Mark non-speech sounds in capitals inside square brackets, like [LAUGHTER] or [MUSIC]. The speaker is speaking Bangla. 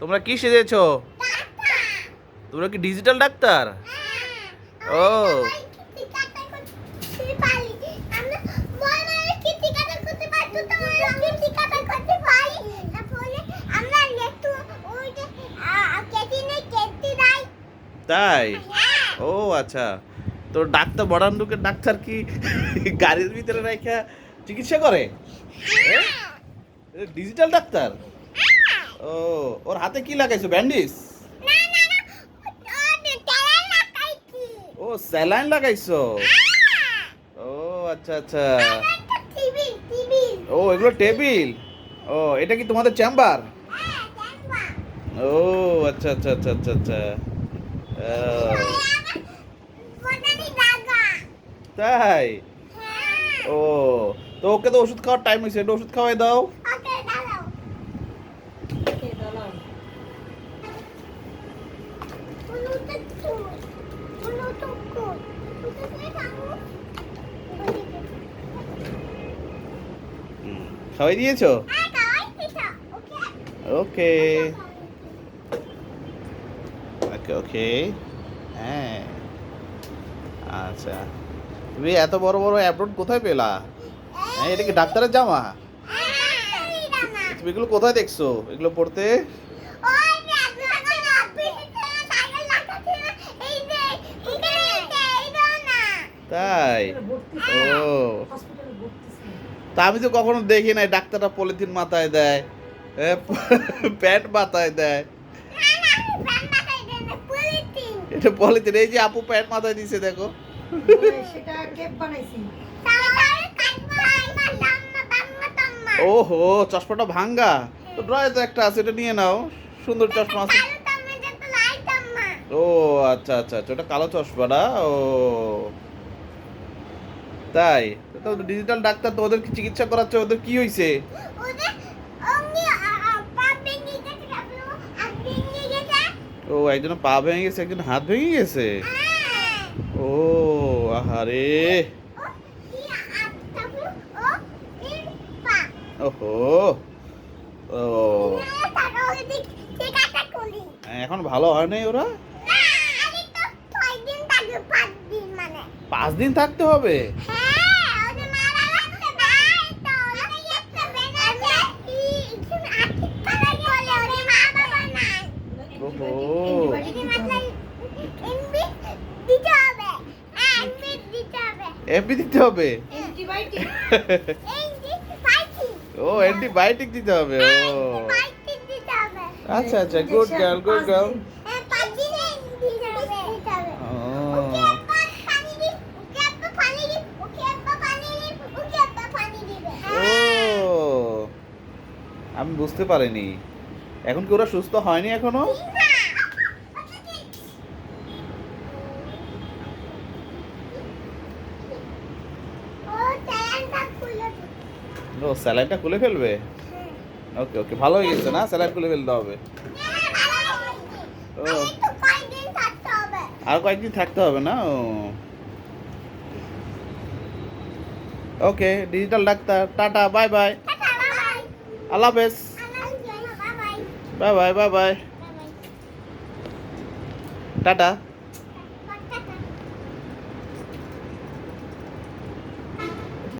তোমরা কি সেজেছো? তোমরা কি ডিজিটাল ডাক্তার? ও। তাই? ও আচ্ছা। তো ডাক্তার বড়ান্ডুকে ডাক্তার কি গাড়ির ভিতরে রাখা চিকিৎসা করে? Digital doctor? ও ওর হাতে কি লাগাইছো ব্যান্ডিজ? ও স্যালাইন লাগাইছো? ও আচ্ছা আচ্ছা। ও এগুলো টেবিল? ও এটা কি তোমাদের চেম্বার? ও আচ্ছা আচ্ছা আচ্ছা আচ্ছা আচ্ছা। তাই? ও তো ওকে তো ওষুধ খাওয়ার টাইম হয়েছে একটু ওষুধ খাওয়াই দাও। খাওয়াই দিয়েছ? ওকে। ওকে ওকে। হ্যাঁ। আচ্ছা। তুমি এত বড় বড় অ্যাপ্রোড কোথায় পেলা? হ্যাঁ এটা কি ডাক্তারের জামা? তুমি এগুলো কোথায় দেখছ? এগুলো পড়তে? তাই? ও। তা আমি তো কখনো দেখি নাই ডাক্তাররা পলিথিন মাথায় দেয় প্যান্ট মাথায় দেয়। এটা পলিথিন এই যে আপু প্যান্ট মাথায় দিছে দেখো। সেটা কেপ বানাইছি। ওহো চশমাটা ভাঙ্গা। তো ড্রয়ে তো একটা আছে এটা নিয়ে নাও। সুন্দর চশমা আছে। ও আচ্ছা আচ্ছা আচ্ছা ওটা কালো চশমাটা ও। তাই তো ডিজিটাল ডাক্তার তো ওদের চিকিৎসা করাচ্ছে ওদের কি হয়েছে ও একজন পা ভেঙে গেছে একজন হাত ভেঙে গেছে? ও আহারে। ওহো। ও। এখন ভালো হয় নাই ওরা? পাঁচ দিন থাকতে হবে? এমপি দিতে হবে। [LAUGHS] ও অ্যান্টিবায়োটিক দিতে হবে ও। আচ্ছা আচ্ছা গুড গার্ল গুড গার্ল ও আমি বুঝতে পারিনি। এখন কি ওরা সুস্থ হয়নি এখনও? ও স্যালাইনটা খুলে ফেলবে? ওকে ওকে ভালো হয়ে গেছে না? স্যালাইন খুলে ফেলতে হবে? ও। আর কয়েকদিন থাকতে হবে। না? ও। Okay digital doctor tata bye bye. আল্লাহ হাফেজ। Bye bye. Bye bye. Tata.